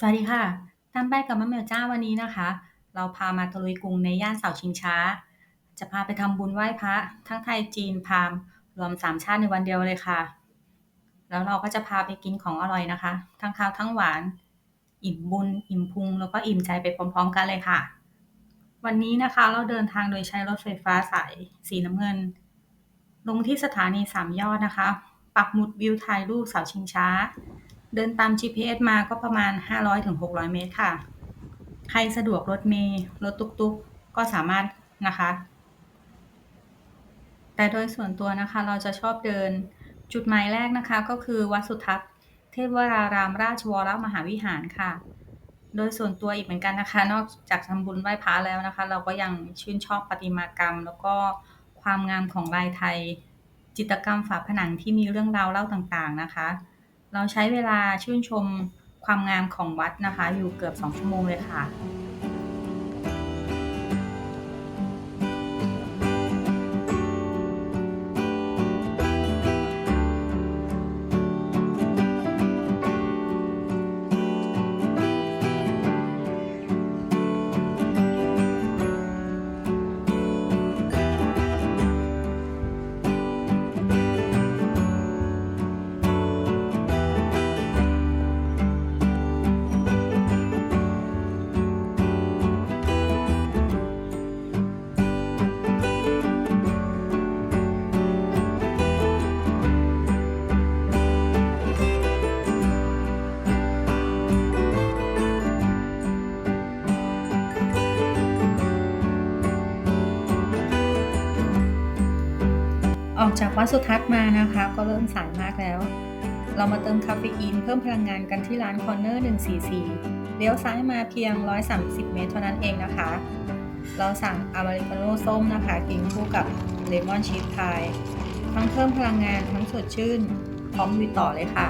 สวัสดีค่ะ ตามไปกับมะเหมี่ยวจ้าวันนี้นะคะ เราพามาตะลุยกรุงในย่านเสาชิงช้า จะพาไปทำบุญไหว้พระ ทั้งไทยจีนพราหมณ์รวมสามชาติในวันเดียวเลยค่ะ แล้วเราก็จะพาไปกินของอร่อยนะคะ ทั้งคาวทั้งหวาน อิ่มบุญ อิ่มพุง แล้วก็อิ่มใจไปพร้อมๆ กันเลยค่ะ วันนี้นะคะเราเดินทางโดยใช้รถไฟฟ้าสายสีน้ำเงิน ลงที่สถานีสามยอดนะคะ ปักหมุดวิวถ่ายรูปเสาชิงช้า เดินตาม GPS มาก็ประมาณ 500-600 เมตรค่ะ ใครสะดวกรถเมล์รถตุ๊กๆ ก็สามารถนะคะ แต่โดยส่วนตัวนะคะเราจะชอบเดินจุดหมายแรกนะคะ ก็คือวัดสุทัศน์เทพวรารามราชวรมหาวิหารค่ะ โดยส่วนตัวอีกเหมือนกันนะคะ นอกจากทำบุญไหว้พระแล้วนะคะ เราก็ยังชื่นชอบประติมากรรม แล้วก็ความงามของลายไทย จิตรกรรมฝาผนังที่มีเรื่องราวเล่าต่างๆนะคะ เราใช้เวลาชื่นชมความงามของวัดนะคะ อยู่เกือบ 2 ชั่วโมงเลยค่ะ วัดสุทัศน์มานะคะ ก็เริ่มสายมากแล้ว เรามาเติมคาเฟอีนเพิ่มพลังงานกันที่ร้านคอนเนอร์144 เลี้ยวซ้ายมาเพียง 130 เมตรเท่านั้นเองนะคะ เราสั่งอเมริกาโน่ส้มนะคะกินคู่กับเลมอนชีสพายทั้งเพิ่มพลังงานทั้งสดชื่น พร้อมลุยต่อเลยค่ะ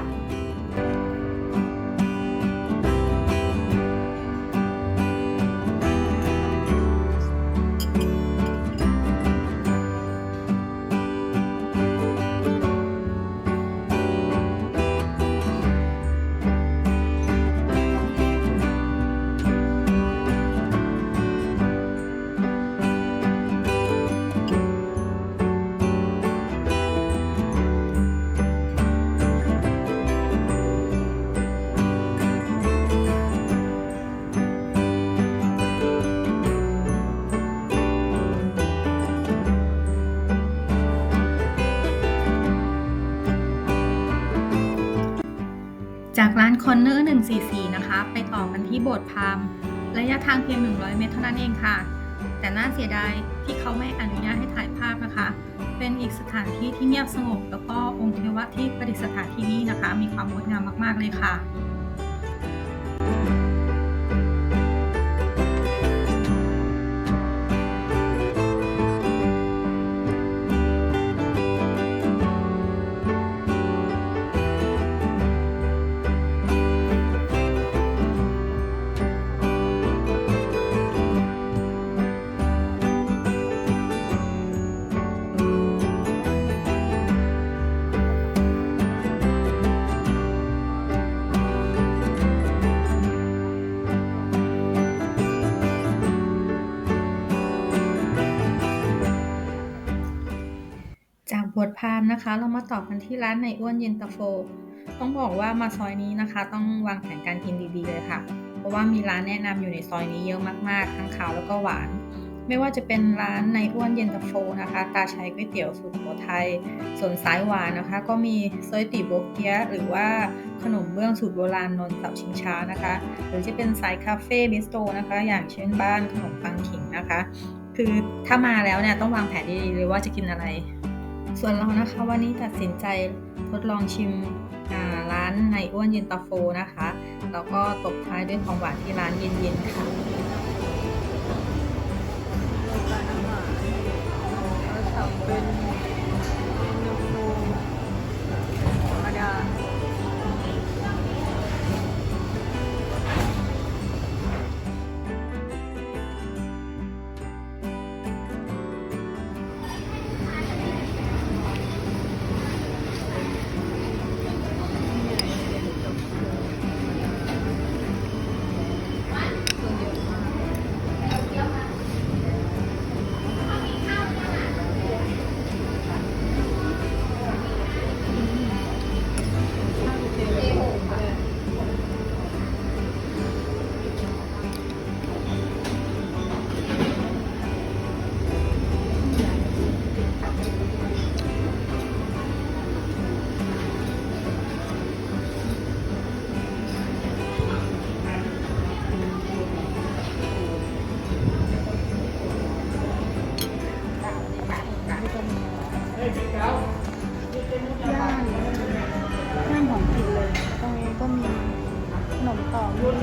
144 นะคะ ไปต่อกันที่โบสถ์พามระยะทางเพียง 100 เมตรเท่านั้นเองค่ะ แต่น่าเสียดายที่เขาไม่อนุญาตให้ถ่ายภาพนะคะ เป็นอีกสถานที่ที่เงียบสงบ แล้วก็องค์เทวะที่ประดิษฐานที่นี่นะคะ มีความงดงามมากๆเลยค่ะ นะคะ เรามาต่อกันที่ร้านในอ้วนเย็นตาโฟ ต้องบอกว่ามาซอยนี้นะคะ ต้องวางแผนการกินดีๆเลยค่ะ เพราะว่ามีร้านแนะนำอยู่ในซอยนี้เยอะมากๆ ทั้งขาวแล้วก็หวาน ไม่ว่าจะเป็นร้านในอ้วนเย็นตาโฟนะคะ ตาชัยก๋วยเตี๋ยวสุโขทัย ส่วนสายหวานนะคะ ก็มีซอยติโบกเกียหรือว่าขนมเบื้องสูตรโบราณนนท์เสาชิงช้านะคะ หรือจะเป็นสายคาเฟ่บิสโตนะคะ อย่างเช่นบ้านขนมปังขิงนะคะ คือถ้ามาแล้วเนี่ยต้องวางแผนดีๆเลยว่าจะกินอะไร ส่วนเรานะคะวันนี้ตัดสินใจทดลองชิมร้านในอ้วนเย็นตาโฟนะคะ แล้วก็ตบท้ายด้วยของหวานที่ร้านเย็นๆค่ะเป็น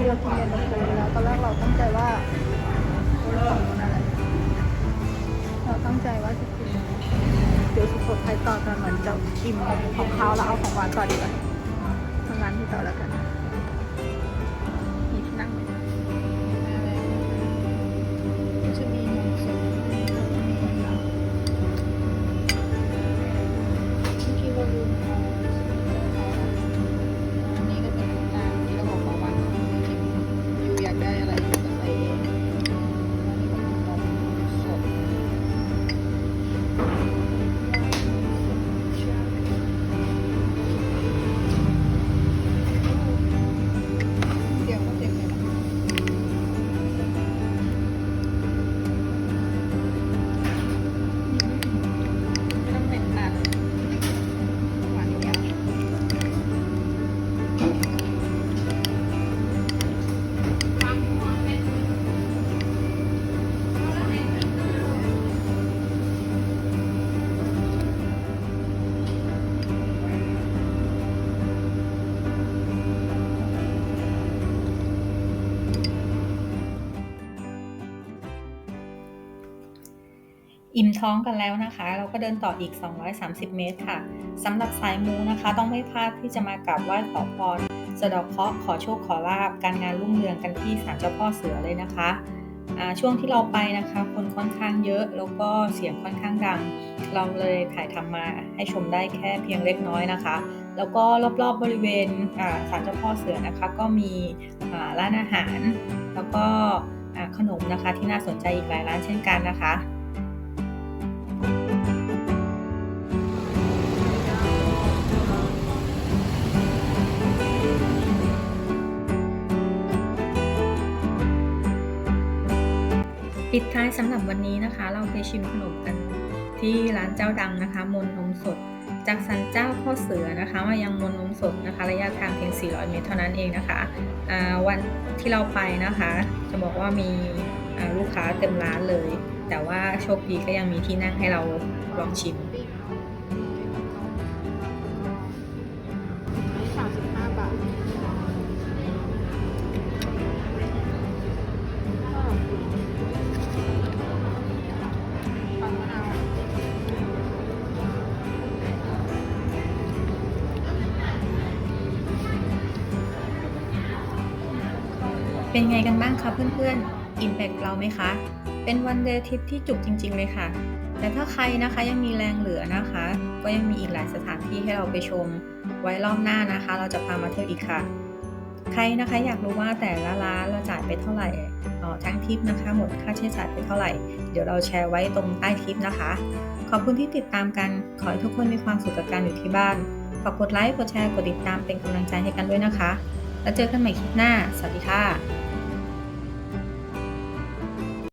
รุ่นเรือกินเย็นตาโฟแล้วตอนแรกเราตั้งใจว่าฝั่งนู้นอะไรเราตั้งใจว่าจะกินเดี๋ยวสุโขทัยต่อแต่เหมือนจะอิ่มของข้าวแล้วเอาของหวานต่อดีกว่าทำงานที่ต่อแล้วกันมีที่นั่งไหมจะมีนมสด อิ่มท้องกันแล้วนะคะ เราก็เดินต่ออีก 230 เมตรค่ะสำหรับสายมูนะคะ ต้องไม่พลาดที่จะมากราบไหว้ขอพรสะดอกเคราะห์ขอโชคขอลาบการงานรุ่งเรืองกันที่ศาลเจ้าพ่อเสือเลยนะคะช่วงที่เราไปนะคะ คนค่อนข้างเยอะแล้วก็เสียงค่อนข้างดัง เราเลยถ่ายทำมาให้ชมได้แค่เพียงเล็กน้อยนะคะ แล้วก็รอบๆบริเวณศาลเจ้าพ่อเสือนะคะ ก็มีร้านอาหาร แล้วก็ขนมนะคะที่น่าสนใจอีกหลายร้านเช่นกันนะคะ ปิดท้ายสำหรับวันนี้นะคะ เราไปชิมขนมกันที่ร้านเจ้าดังนะคะ มนนมสด จากสันเจ้าพ่อเสือนะคะ มายังมนนมสดนะคะ ระยะทางเพียง 400 เมตรเท่านั้นเองนะคะวันที่เราไปนะคะ จะบอกว่ามีลูกค้าเต็มร้านเลย แต่ว่าโชคดีก็ยังมีที่นั่งให้เราลองชิม เป็นไงกันบ้างคะเพื่อนๆอิมแพกเราไหมคะ เป็นวันเดย์ทริปที่จุกจริง ๆ เลยค่ะ แต่ถ้าใครนะคะยังมีแรงเหลือนะคะ ก็ยังมีอีกหลายสถานที่ให้เราไปชม ไว้รอบหน้านะคะ เราจะพามาเที่ยวอีกค่ะ ใครนะคะอยากรู้ว่าแต่ละร้านเราจ่ายไปเท่าไหร่ออทั้งทริปนะคะ หมดค่าใช้จ่ายไปเท่าไหร่ เดี๋ยวเราแชร์ไว้ตรงใต้คลิปนะคะ ขอบคุณที่ติดตามกัน ขอให้ทุกคนมีความสุขกับการอยู่ที่บ้าน ฝากกดไลค์ กดแชร์ กดติดตามเป็นกำลังใจให้กันด้วยนะคะ แล้วเจอกันใหม่คลิปหน้า สวัสดีค่ะ